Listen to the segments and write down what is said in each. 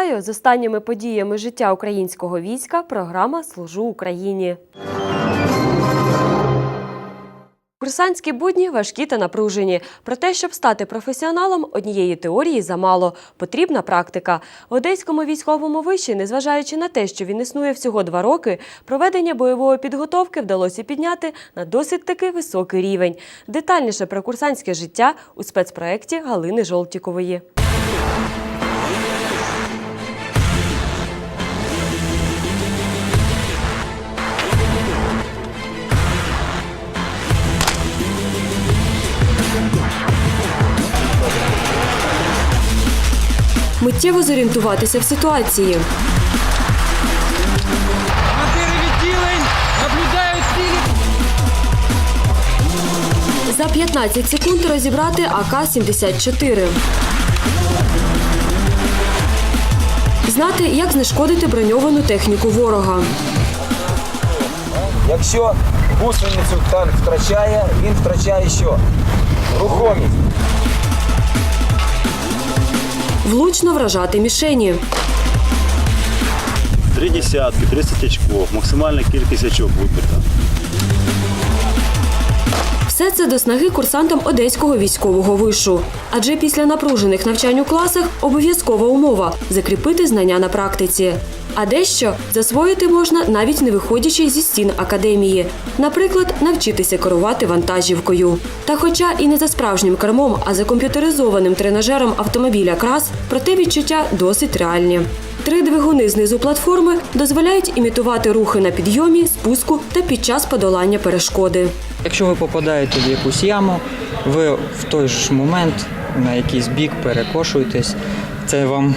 вітаю з останніми подіями життя українського війська. Програма Служу Україні. Курсантські будні важкі та напружені. Про те, щоб стати професіоналом, однієї теорії замало. Потрібна практика. В Одеському військовому виші, незважаючи на те, що він існує всього два роки, проведення бойової підготовки вдалося підняти на досить таки високий рівень. Детальніше про курсантське життя у спецпроекті Галини Жолтікової. Миттєво зорієнтуватися в ситуації. За 15 секунд розібрати АК-74. Знати, як знешкодити броньовану техніку ворога. Якщо гусеницю танк втрачає, він втрачає що? Рухомість. Влучно вражати мішені. Три десятки, 30 очков, максимальна кількість очок вибита. Все це до снаги курсантам одеського військового вишу. Адже після напружених навчань у класах обов'язкова умова закріпити знання на практиці. А дещо засвоїти можна навіть не виходячи зі стін академії. Наприклад, навчитися керувати вантажівкою. Та хоча і не за справжнім кермом, а за комп'ютеризованим тренажером автомобіля крас, проте відчуття досить реальні. Три двигуни знизу платформи дозволяють імітувати рухи на підйомі, спуску та під час подолання перешкоди. Якщо ви попадаєте в якусь яму, ви в той ж момент на якийсь бік перекошуєтесь. Це вам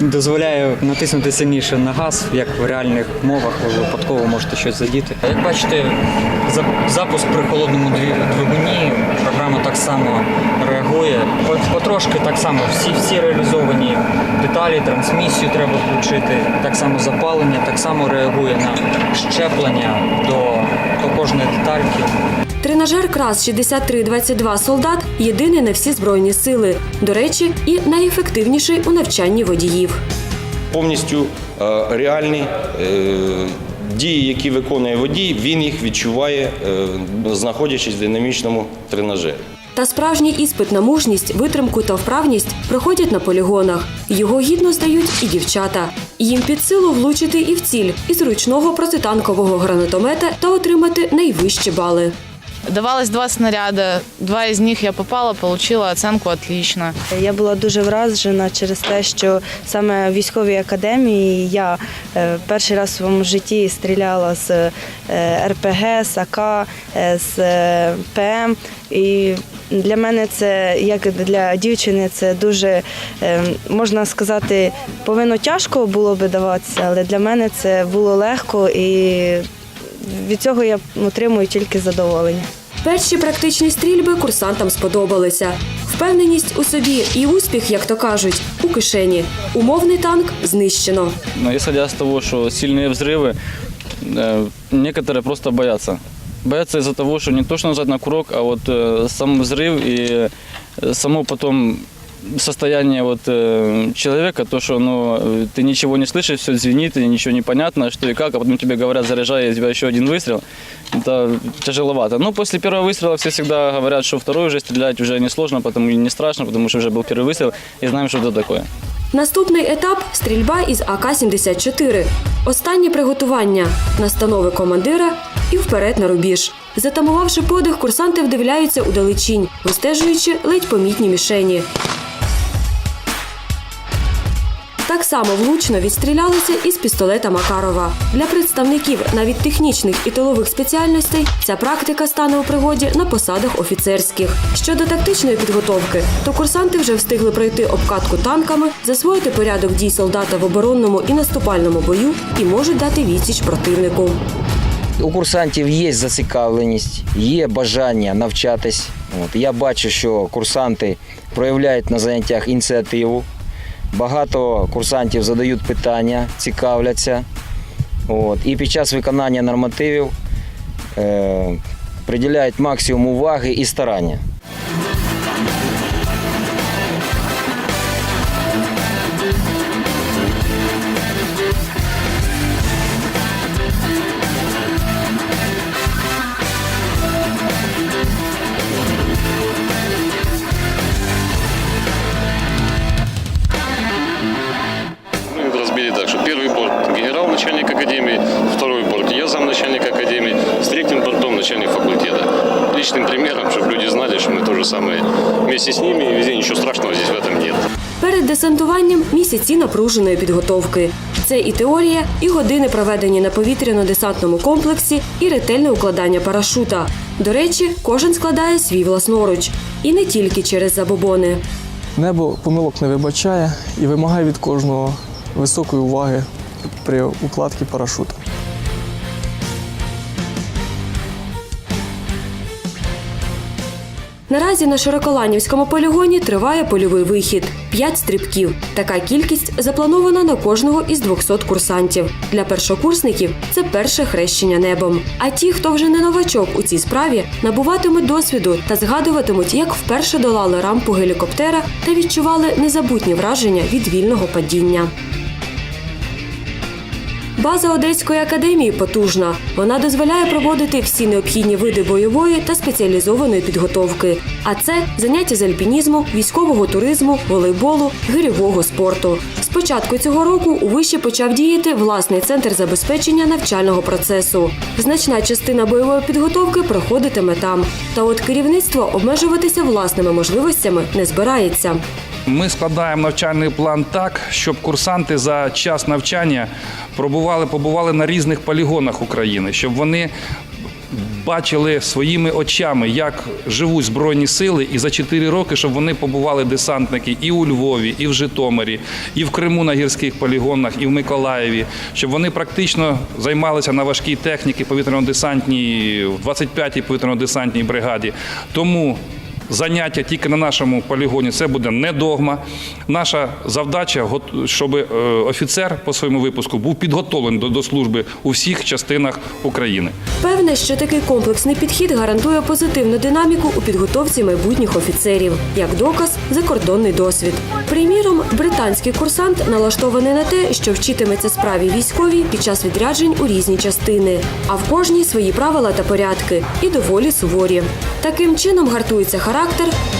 дозволяє натиснути сильніше на газ, як в реальних мовах ви випадково можете щось задіти. Як бачите, запуск при холодному дві- двигуні так само реагує. По- Потрошки так само всі, всі реалізовані деталі, трансмісію треба включити, так само запалення, так само реагує на щеплення до, до кожної детальки. Тренажер крас 6322 солдат єдиний на всі збройні сили. До речі, і найефективніший у навчанні водіїв. повністю е, реальні е, дії, які виконує водій, він їх відчуває, е, знаходячись в динамічному тренажері. Та справжній іспит на мужність, витримку та вправність проходять на полігонах. Його гідно здають і дівчата. Їм під силу влучити і в ціль із ручного протитанкового гранатомета та отримати найвищі бали. Давалось два снаряда, два из них я попала, получила оценку отлично. Я була дуже вражена через те, що саме в військовій академії я е, перший раз в своєму житті стріляла з е, РПГ, з АК, е, з ПМ. І для мене це, як для дівчини, це дуже можна сказати, повинно тяжко було би даватися, але для мене це було легко і від цього я отримую тільки задоволення. Перші практичні стрільби курсантам сподобалися. Впевненість у собі і успіх, як то кажуть, у кишені. Умовний танк знищено. Но исходя из того, что сильные взрывы, э, некоторые просто боятся. Боятся из-за того, что не то, что нажать на курок, а вот э, сам взрыв и э, само потом состояние вот, э, человека, то, что ну, э, ты ничего не слышишь, все звенит, и ничего не понятно, что и как, а потом тебе говорят, заряжай, у тебя еще один выстрел. Это тяжеловато. Но после первого выстрела все всегда говорят, что второй уже стрелять уже не сложно, потому и не страшно, потому что уже был первый выстрел, и знаем, что это такое. Наступний етап стрільба із АК-74. Останнє приготування, настанови командира і вперед на рубіж. Затамувавши подих, курсанти вдивляються у далечінь, вистежуючи ледь помітні мішені. Так само влучно відстрілялися із пістолета Макарова. Для представників навіть технічних і тилових спеціальностей ця практика стане у пригоді на посадах офіцерських. Щодо тактичної підготовки, то курсанти вже встигли пройти обкатку танками, засвоїти порядок дій солдата в оборонному і наступальному бою і можуть дати відсіч противнику. У курсантів є зацікавленість, є бажання навчатись. От, я бачу, що курсанти проявляють на заняттях ініціативу. Багато курсантів задають питання, цікавляться. От, і під час виконання нормативів е, приділяють максимум уваги і старання. Напруженої підготовки. Це і теорія, і години, проведені на повітряно-десантному комплексі, і ретельне укладання парашута. До речі, кожен складає свій власноруч. І не тільки через забобони. Небо помилок не вибачає і вимагає від кожного високої уваги при укладці парашута. Наразі на Широколанівському полігоні триває польовий вихід п'ять стрибків. Така кількість запланована на кожного із 200 курсантів. Для першокурсників це перше хрещення небом. А ті, хто вже не новачок у цій справі, набуватимуть досвіду та згадуватимуть, як вперше долали рампу гелікоптера та відчували незабутні враження від вільного падіння. База Одеської академії потужна. Вона дозволяє проводити всі необхідні види бойової та спеціалізованої підготовки. А це заняття з альпінізму, військового туризму, волейболу, гирьового спорту. З початку цього року у виші почав діяти власний центр забезпечення навчального процесу. Значна частина бойової підготовки проходитиме там. Та от керівництво обмежуватися власними можливостями не збирається. Ми складаємо навчальний план так, щоб курсанти за час навчання пробували, побували на різних полігонах України, щоб вони бачили своїми очами, як живуть збройні сили, і за 4 роки, щоб вони побували десантники і у Львові, і в Житомирі, і в Криму на гірських полігонах, і в Миколаєві, щоб вони практично займалися на важкій техніці повітряно-десантній, в 25-й повітряно-десантній бригаді. Тому Заняття тільки на нашому полігоні це буде не догма. Наша завдача, щоб е, офіцер по своєму випуску був підготовлений до служби у всіх частинах України. Певне, що такий комплексний підхід гарантує позитивну динаміку у підготовці майбутніх офіцерів, як доказ закордонний досвід. Приміром, британський курсант налаштований на те, що вчитиметься справі військовій під час відряджень у різні частини, а в кожній свої правила та порядки і доволі суворі. Таким чином гартується характер,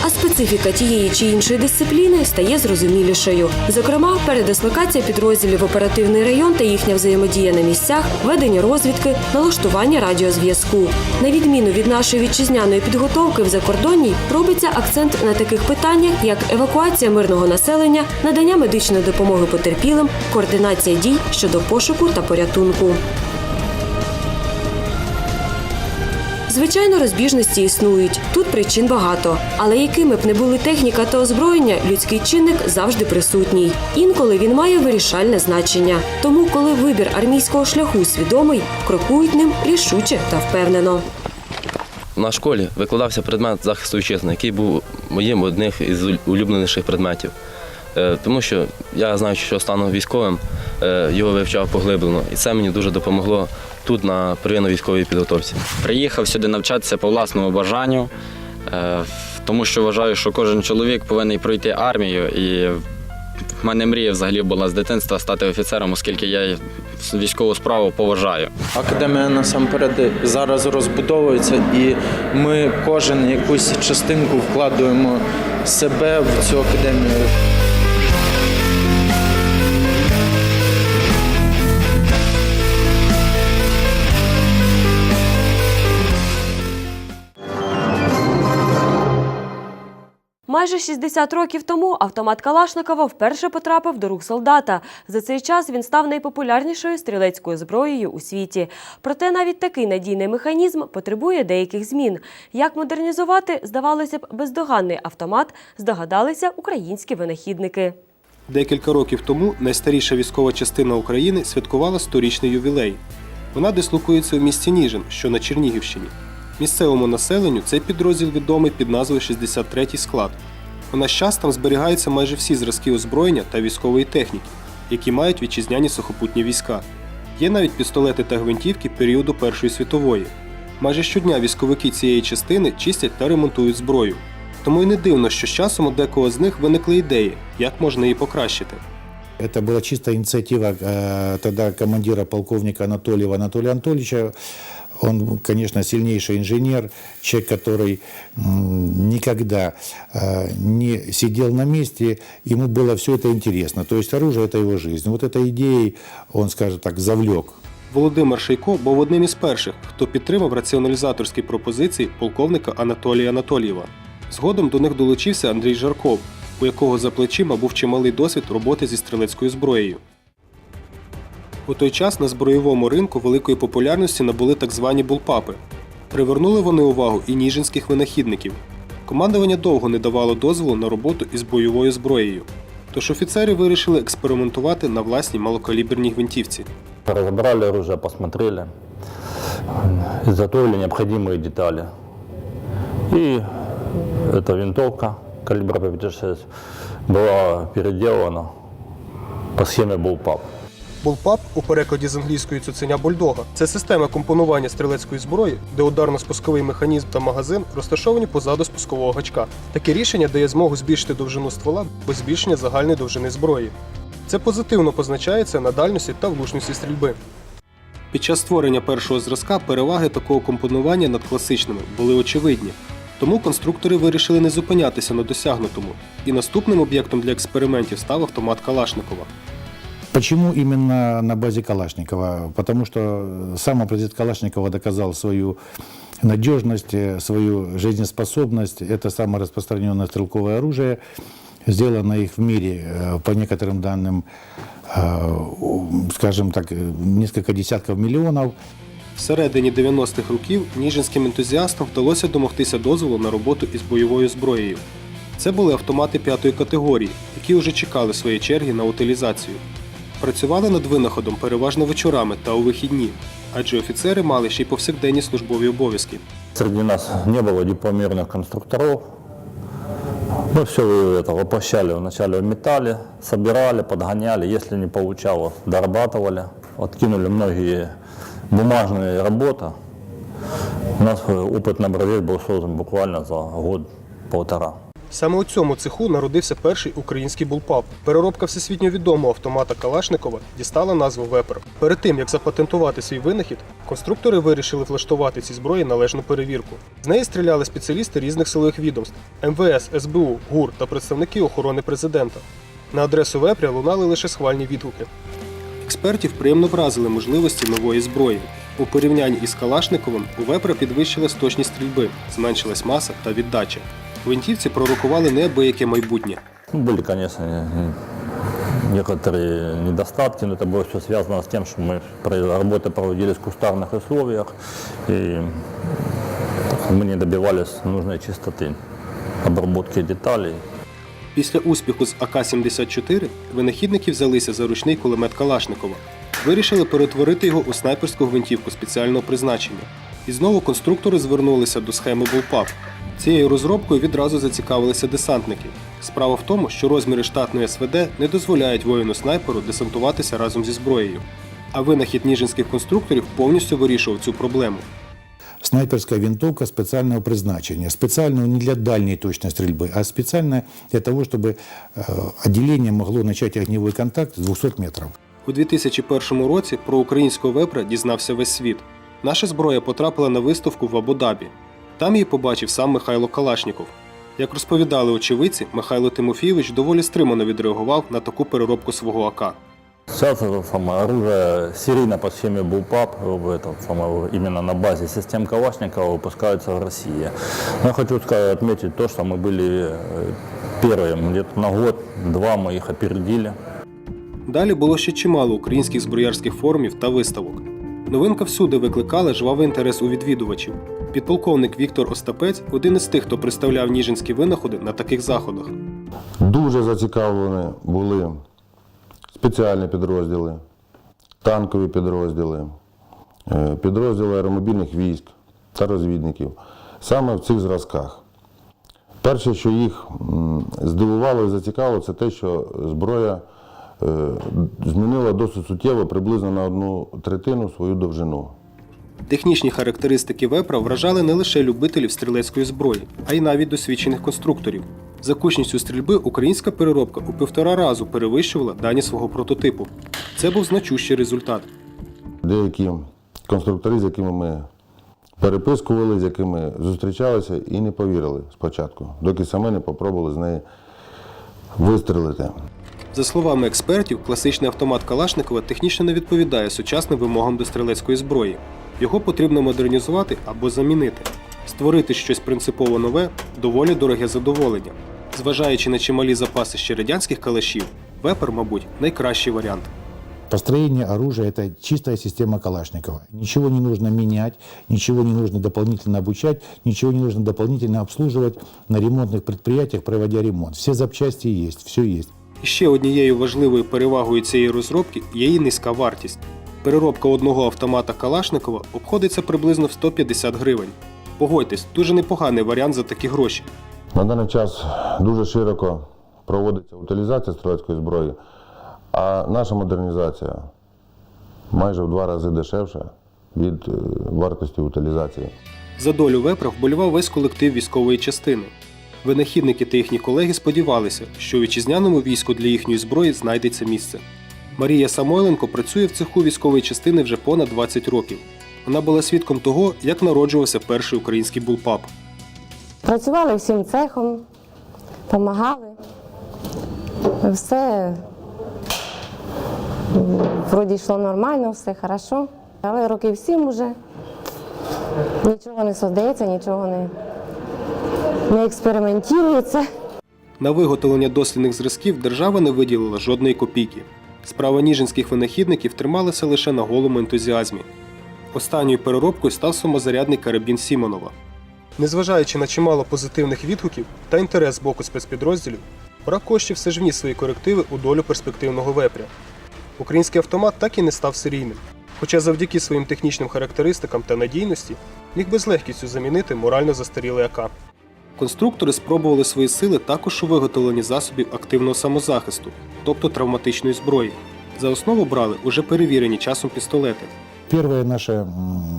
а специфіка тієї чи іншої дисципліни стає зрозумілішою. Зокрема, передислокація підрозділів в оперативний район та їхня взаємодія на місцях, ведення розвідки, налаштування радіозв'язку. На відміну від нашої вітчизняної підготовки в закордонній робиться акцент на таких питаннях, як евакуація мирного населення, надання медичної допомоги потерпілим, координація дій щодо пошуку та порятунку. Звичайно, розбіжності існують. Тут причин багато. Але якими б не були техніка та озброєння, людський чинник завжди присутній. Інколи він має вирішальне значення. Тому, коли вибір армійського шляху свідомий, крокують ним рішуче та впевнено. На школі викладався предмет захисту вітчизни, який був моїм одним із улюбленіших предметів. Е, Тому що я знаю, що стану військовим, е, його вивчав поглиблено, і це мені дуже допомогло тут на первинно-військовій підготовці. Приїхав сюди навчатися по власному бажанню, е, тому що вважаю, що кожен чоловік повинен пройти армію. І в мене мрія взагалі була з дитинства стати офіцером, оскільки я військову справу поважаю. Академія насамперед зараз розбудовується, і ми кожен якусь частинку вкладуємо себе в цю академію. Thank you. Майже 60 років тому автомат Калашникова вперше потрапив до рук солдата. За цей час він став найпопулярнішою стрілецькою зброєю у світі. Проте навіть такий надійний механізм потребує деяких змін. Як модернізувати, здавалося б, бездоганний автомат, здогадалися українські винахідники. Декілька років тому найстаріша військова частина України святкувала сторічний ювілей. Вона дислокується у місті Ніжин, що на Чернігівщині. Місцевому населенню цей підрозділ відомий під назвою 63-й склад. У наш час там зберігаються майже всі зразки озброєння та військової техніки, які мають вітчизняні сухопутні війська. Є навіть пістолети та гвинтівки періоду Першої світової. Майже щодня військовики цієї частини чистять та ремонтують зброю. Тому й не дивно, що з часом у декого з них виникли ідеї, як можна її покращити. Это была чистая инициатива э, тогда командира полковника Анатольева Анатолия Анатольевича. Он, конечно, сильнейший инженер, человек, который м, никогда э, не сидел на месте, ему было все это интересно. То есть оружие – это его жизнь. Вот этой идеей он, скажем так, завлек Володимир Шейко був одним із перших, хто підтримав раціоналізаторські пропозиції полковника Анатолія Анатолієва. Згодом до них долучився Андрій Жарков, у якого за плечима був чималий досвід роботи зі стрілецькою зброєю. У той час на збройовому ринку великої популярності набули так звані булпапи. Привернули вони увагу і ніжинських винахідників. Командування довго не давало дозволу на роботу із бойовою зброєю. Тож офіцери вирішили експериментувати на власній малокаліберній гвинтівці. Разобрали оружие, посмотрели, изготовили необходимые детали. И эта винтовка калибра ППТ-6 была переделана по схеме Bullpup. Булпап у перекладі з англійської цуценя бульдога це система компонування стрілецької зброї, де ударно-спусковий механізм та магазин розташовані позаду спускового гачка. Таке рішення дає змогу збільшити довжину ствола без збільшення загальної довжини зброї. Це позитивно позначається на дальності та влучності стрільби. Під час створення першого зразка переваги такого компонування над класичними були очевидні. Тому конструктори вирішили не зупинятися на досягнутому, і наступним об'єктом для експериментів став автомат Калашникова. Почему именно на базе Калашникова? Потому что сам аппарат Калашникова доказал свою надежность, э, свою жизнеспособность. Это самое распространенное стрелковое оружие. Сделано их в мире, э, по некоторым данным, э, скажем так, э, несколько десятков миллионов. Всередині 90-х років ніжинським ентузіастам вдалося домогтися дозволу на роботу із бойовою зброєю. Це були автомати п'ятої категорії, які вже чекали своєї черги на утилізацію. Працювали над винаходом переважно вечорами та у вихідні, адже офіцери мали ще й повсякденні службові обов'язки. Среди нас не было дипломированных конструкторов. Мы все это воплощали вначале в металле, собирали, подгоняли. Если не получалось, дорабатывали. Откинули многие бумажные работы. У нас э, опытный образец был создан буквально за год-полтора. Саме у цьому цеху народився перший український булпап. Переробка всесвітньо відомого автомата Калашникова дістала назву Вепер. Перед тим як запатентувати свій винахід, конструктори вирішили влаштувати цій зброї належну перевірку. З неї стріляли спеціалісти різних силових відомств МВС, СБУ, ГУР та представники охорони президента. На адресу Вепря лунали лише схвальні відгуки. Експертів приємно вразили можливості нової зброї. У порівнянні із Калашниковим у Вепра підвищилась точність стрільби, зменшилась маса та віддача. Гвинтівці пророкували неабияке майбутнє. Ну, Были, конечно, не- некоторые недостатки, но это было все связано с тем, что мы про- работы проводили в кустарных условиях, и мы не добивались нужной чистоты обработки деталей. Після успіху з АК-74 винахідники взялися за ручний кулемет Калашникова. Вирішили перетворити його у снайперську гвинтівку спеціального призначення. І знову конструктори звернулися до схеми Bullpup. Цією розробкою відразу зацікавилися десантники. Справа в тому, що розміри штатної СВД не дозволяють воїну-снайперу десантуватися разом зі зброєю. А винахід ніжинських конструкторів повністю вирішував цю проблему Снайперская винтовка специального призначения. Специального не для дальней точной стрельбы, а специальная для того, чтобы э, отделение могло начать огневой контакт с 200 метров. У 2001 році про українського вепра дізнався весь світ. Наша зброя потрапила на виставку в Абу-Дабі. Там її побачив сам Михайло Калашніков. Як розповідали очевидці, Михайло Тимофійович доволі стримано відреагував на таку переробку свого АК. Сейчас это самое оружие серийно по схеме Bullpup, в этом, самое, именно на базе систем Калашникова выпускаются в России. Но я хочу сказать, отметить то, что мы были э, первым, где-то на год-два мы их опередили. Далі було ще чимало українських зброярських форумів та виставок. Новинка всюди викликала жвавий інтерес у відвідувачів. Підполковник Віктор Остапець один із тих, хто представляв ніжинські винаходи на таких заходах. Дуже зацікавлені були спеціальні підрозділи, танкові підрозділи, е, підрозділи аеромобільних військ та розвідників саме в цих зразках. Перше, що їх здивувало і зацікавило, це те, що зброя е, змінила досить суттєво, приблизно на одну третину свою довжину. Технічні характеристики вепра вражали не лише любителів стрілецької зброї, а й навіть досвідчених конструкторів. За кучністю стрільби українська переробка у півтора разу перевищувала дані свого прототипу. Це був значущий результат. Деякі конструктори, з якими ми перепискували, з якими зустрічалися і не повірили спочатку, доки саме не попробували з неї вистрелити. За словами експертів, класичний автомат Калашникова технічно не відповідає сучасним вимогам до стрілецької зброї. Його потрібно модернізувати або замінити. Створити щось принципово нове доволі дороге задоволення. Зважаючи на чималі запаси ще радянських калашів, вепер, мабуть, найкращий варіант. Построение оружия – это чистая система Калашникова. Ничего не нужно менять, ничего не нужно дополнительно обучать, ничего не нужно дополнительно обслуживать на ремонтных предприятиях, проводя ремонт. Все запчасти есть, все есть. І ще однією важливою перевагою цієї розробки є її низька вартість. Переробка одного автомата Калашникова обходиться приблизно в 150 гривень. Погодьтесь, дуже непоганий варіант за такі гроші. На даний час дуже широко проводиться утилізація стрілецької зброї, а наша модернізація майже в два рази дешевша від е, вартості утилізації. За долю вепра вболівав весь колектив військової частини. Винахідники та їхні колеги сподівалися, що у вітчизняному війську для їхньої зброї знайдеться місце. Марія Самойленко працює в цеху військової частини вже понад 20 років. Вона була свідком того, як народжувався перший український булпап. Працювали всім цехом, допомагали. Все вроді йшло нормально, все хорошо. Але років сім уже нічого не создається, нічого не, не експериментується. На виготовлення дослідних зразків держава не виділила жодної копійки. Справа ніжинських винахідників трималася лише на голому ентузіазмі. Останньою переробкою став самозарядний карабін Сімонова. Незважаючи на чимало позитивних відгуків та інтерес з боку спецпідрозділів, брак коштів все ж вніс свої корективи у долю перспективного вепря. Український автомат так і не став серійним, хоча завдяки своїм технічним характеристикам та надійності міг би з легкістю замінити морально застарілий АК. Конструктори спробували свої сили також у виготовленні засобів активного самозахисту, тобто травматичної зброї. За основу брали уже перевірені часом пістолети. М, э,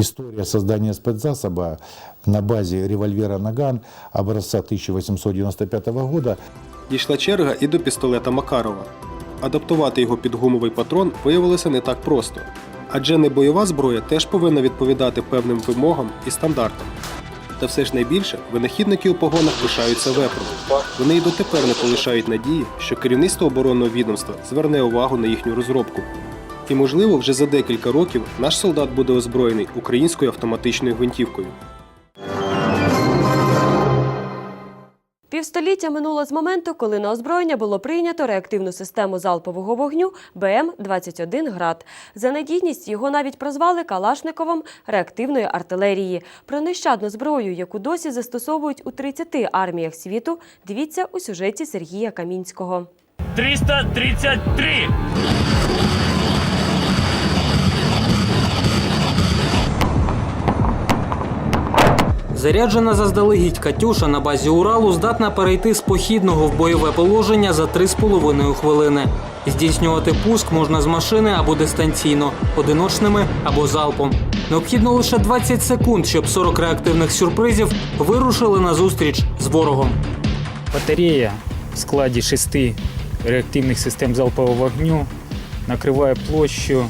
история создания спецзасоба на базе револьвера «Наган» образца 1895 года Дійшла черга і до пістолета Макарова. Адаптувати його під гумовий патрон виявилося не так просто, адже не бойова зброя теж повинна відповідати певним вимогам і стандартам. Та все ж найбільше винахідники у погонах пишаються вепром. Вони й дотепер не полишають надії, що керівництво оборонного відомства зверне увагу на їхню розробку. І, можливо, вже за декілька років наш солдат буде озброєний українською автоматичною гвинтівкою. Півстоліття минуло з моменту, коли на озброєння було прийнято реактивну систему залпового вогню БМ-21 «Град». За надійність його навіть прозвали Калашниковим реактивної артилерії. Про нещадну зброю, яку досі застосовують у 30 арміях світу, дивіться у сюжеті Сергія Камінського. 333. Заряджена заздалегідь Катюша на базі Уралу здатна перейти з похідного в бойове положення за 3,5 хвилини. Здійснювати пуск можна з машини або дистанційно, одиночними або залпом. Необхідно лише 20 секунд, щоб 40 реактивних сюрпризів вирушили на зустріч з ворогом. Батарея в складі шести реактивних систем залпового вогню накриває площу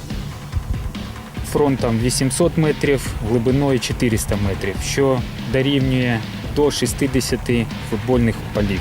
фронтом 800 метрів, глибиною 400 метрів, що дорівнює до 60 футбольних полів.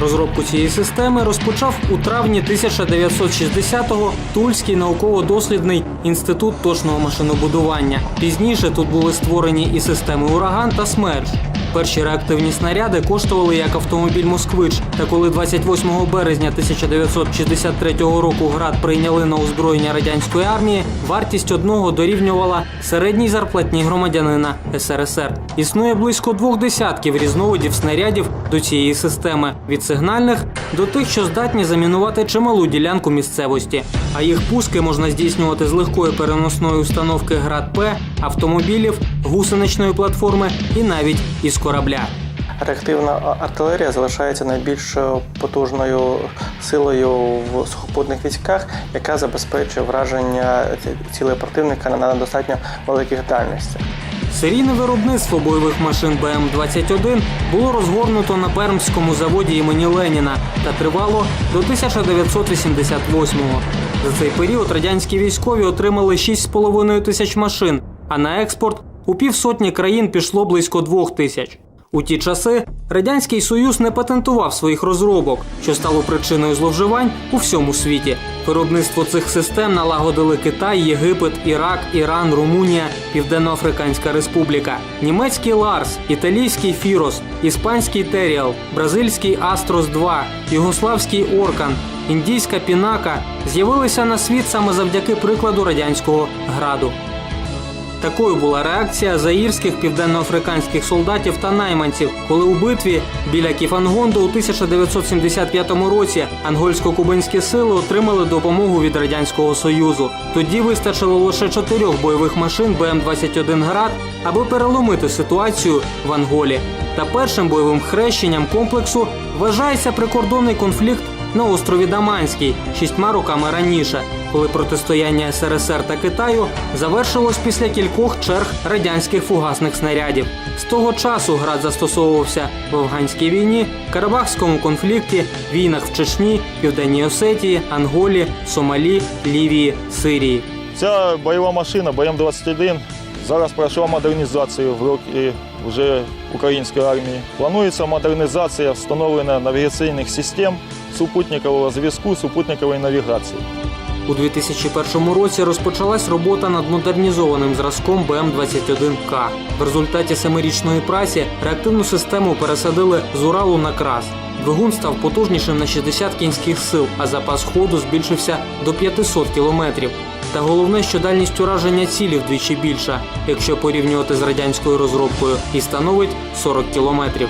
Розробку цієї системи розпочав у травні 1960-го Тульський науково-дослідний інститут точного машинобудування. Пізніше тут були створені і системи ураган та смерч. Перші реактивні снаряди коштували як автомобіль Москвич. Та коли 28 березня 1963 року град прийняли на озброєння радянської армії, вартість одного дорівнювала середній зарплатні громадянина СРСР. Існує близько двох десятків різновидів снарядів до цієї системи від сигнальних до тих, що здатні замінувати чималу ділянку місцевості. А їх пуски можна здійснювати з легкої переносної установки град П, автомобілів, гусеничної платформи і навіть із корабля. Реактивна артилерія залишається найбільш потужною силою в сухопутних військах, яка забезпечує враження цілей противника на достатньо великих дальностях. Серійне виробництво бойових машин БМ-21 було розгорнуто на Пермському заводі імені Леніна та тривало до 1988-го. За цей період радянські військові отримали 6,5 тисяч машин, а на експорт у півсотні країн пішло близько двох тисяч. У ті часи Радянський Союз не патентував своїх розробок, що стало причиною зловживань у всьому світі. Виробництво цих систем налагодили Китай, Єгипет, Ірак, Іран, Румунія, Південноафриканська Республіка, німецький Ларс, італійський Фірос, іспанський Теріал, бразильський Астрос 2, югославський Оркан, індійська Пінака з'явилися на світ саме завдяки прикладу радянського граду. Такою була реакція заїрських південноафриканських солдатів та найманців, коли у битві біля Кіфангонду у 1975 році ангольсько-кубинські сили отримали допомогу від радянського союзу. Тоді вистачило лише чотирьох бойових машин БМ-21 град, аби переломити ситуацію в Анголі. Та першим бойовим хрещенням комплексу вважається прикордонний конфлікт на острові Даманський шістьма роками раніше, коли протистояння СРСР та Китаю завершилось після кількох черг радянських фугасних снарядів. З того часу град застосовувався в афганській війні, Карабахському конфлікті, війнах в Чечні, Південній Осетії, Анголі, Сомалі, Лівії, Сирії. Ця бойова машина БМ-21 зараз пройшла модернізацію в роки вже української армії. Планується модернізація встановлення навігаційних систем, супутникового зв'язку, супутникової навігації. У 2001 році розпочалась робота над модернізованим зразком БМ-21К. В результаті семирічної праці реактивну систему пересадили з Уралу на крас. Двигун став потужнішим на 60 кінських сил, а запас ходу збільшився до 500 кілометрів. Та головне, що дальність ураження цілі вдвічі більша, якщо порівнювати з радянською розробкою, і становить 40 кілометрів.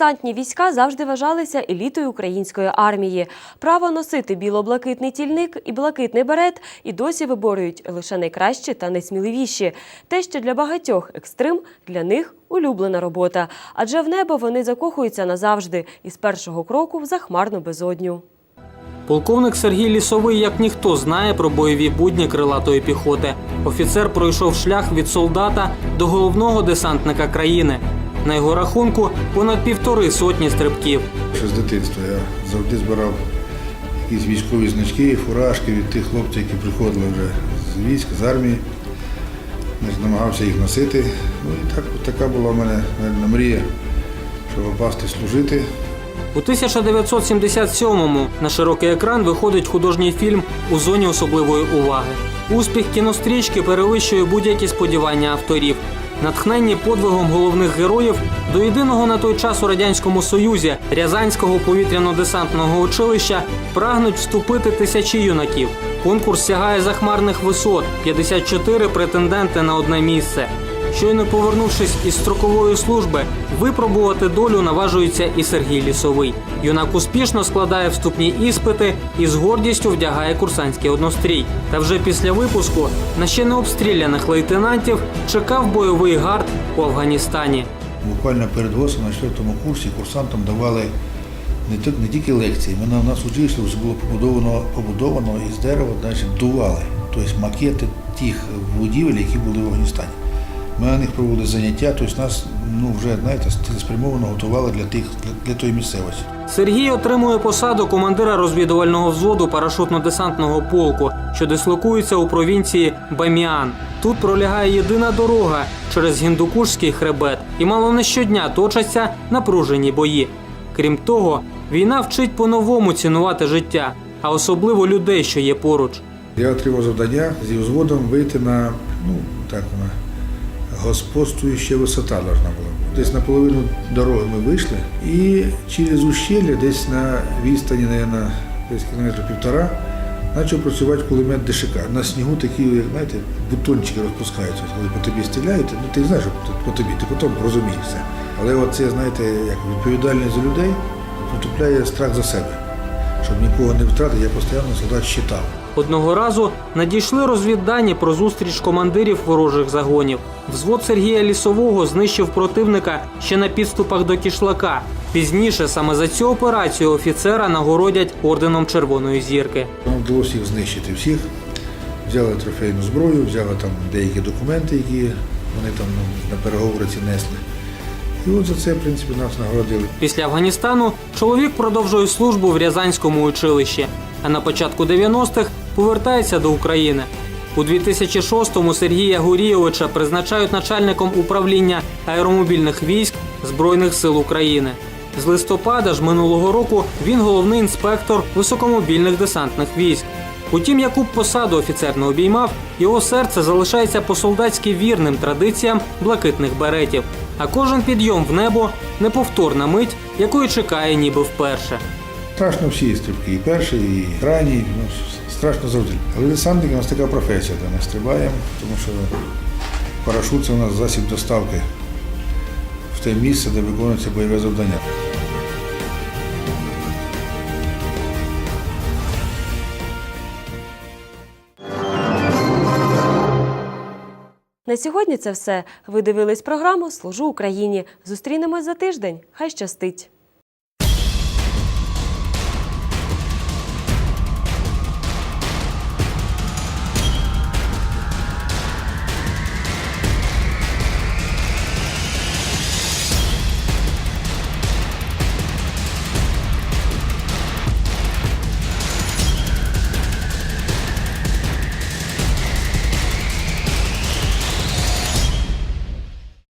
Десантні війська завжди вважалися елітою української армії. Право носити біло-блакитний тільник і блакитний берет і досі виборюють лише найкращі та найсміливіші. Те, що для багатьох екстрим, для них улюблена робота. Адже в небо вони закохуються назавжди із першого кроку в захмарну безодню. Полковник Сергій Лісовий, як ніхто, знає про бойові будні крилатої піхоти. Офіцер пройшов шлях від солдата до головного десантника країни. На його рахунку понад півтори сотні стрибків. Ще з дитинства я завжди збирав якісь військові значки, фуражки від тих хлопців, які приходили вже з військ, з армії. Намагався їх носити. Ну і так, така була в мене мабуть, мрія, щоб попасти служити. У 1977-му на широкий екран виходить художній фільм у зоні особливої уваги. Успіх кінострічки перевищує будь-які сподівання авторів. Натхненні подвигом головних героїв до єдиного на той час у радянському союзі Рязанського повітряно-десантного училища прагнуть вступити тисячі юнаків. Конкурс сягає захмарних висот 54 претенденти на одне місце. Щойно повернувшись із строкової служби, випробувати долю наважується і Сергій Лісовий. Юнак успішно складає вступні іспити і з гордістю вдягає курсантський однострій. Та вже після випуску на ще не обстріляних лейтенантів чекав бойовий гард у Афганістані. Буквально перед ГОСом на четвертому курсі курсантам давали не тільки лекції, ми на нас училище вже було побудовано, побудовано із дерева, значить, дували, тобто макети тих будівель, які були в Афганістані. Ми на них проводили заняття, тобто нас ну, вже знаєте, цілеспрямовано готували для, тих, для, для тої місцевості. Сергій отримує посаду командира розвідувального взводу парашутно-десантного полку, що дислокується у провінції Баміан. Тут пролягає єдина дорога через гіндукушський хребет, і мало не щодня точаться напружені бої. Крім того, війна вчить по-новому цінувати життя, а особливо людей, що є поруч. Я отримав завдання зі взводом вийти на, ну так вона, господствуюча висота должна була. Десь на половину дороги ми вийшли і через ущелля, десь на відстані, мабуть, десь кілометра півтора, почав працювати кулемет ДШК. На снігу такі, як знаєте, бутончики розпускаються. Коли по тобі стріляють, ну ти знаєш, що по тобі, ти потім розумієш це. Але оце, знаєте, як відповідальність за людей притупляє страх за себе. Щоб нікого не втратити, я постійно солдат щитав. Одного разу надійшли розвіддані про зустріч командирів ворожих загонів. Взвод Сергія Лісового знищив противника ще на підступах до кішлака. Пізніше саме за цю операцію офіцера нагородять орденом Червоної зірки. Нам вдалося їх знищити всіх. Взяли трофейну зброю, взяли там деякі документи, які вони там на переговори ці несли. І от за це, в принципі, нас нагородили. Після Афганістану чоловік продовжує службу в Рязанському училищі, а на початку 90-х повертається до України. У 2006-му Сергія Гурійовича призначають начальником управління аеромобільних військ Збройних сил України. З листопада ж минулого року він головний інспектор високомобільних десантних військ. Утім, яку б посаду офіцер не обіймав, його серце залишається по-солдатськи вірним традиціям блакитних беретів. А кожен підйом в небо неповторна мить, якої чекає ніби вперше. Страшно всі стрибки, і перші, і крайній, ну, страшно завжди. Але десантники у нас така професія, де ми стрибаємо, тому що парашут це у нас засіб доставки в те місце, де виконується бойове завдання. На сьогодні це все. Ви дивились програму Служу Україні. Зустрінемось за тиждень. Хай щастить!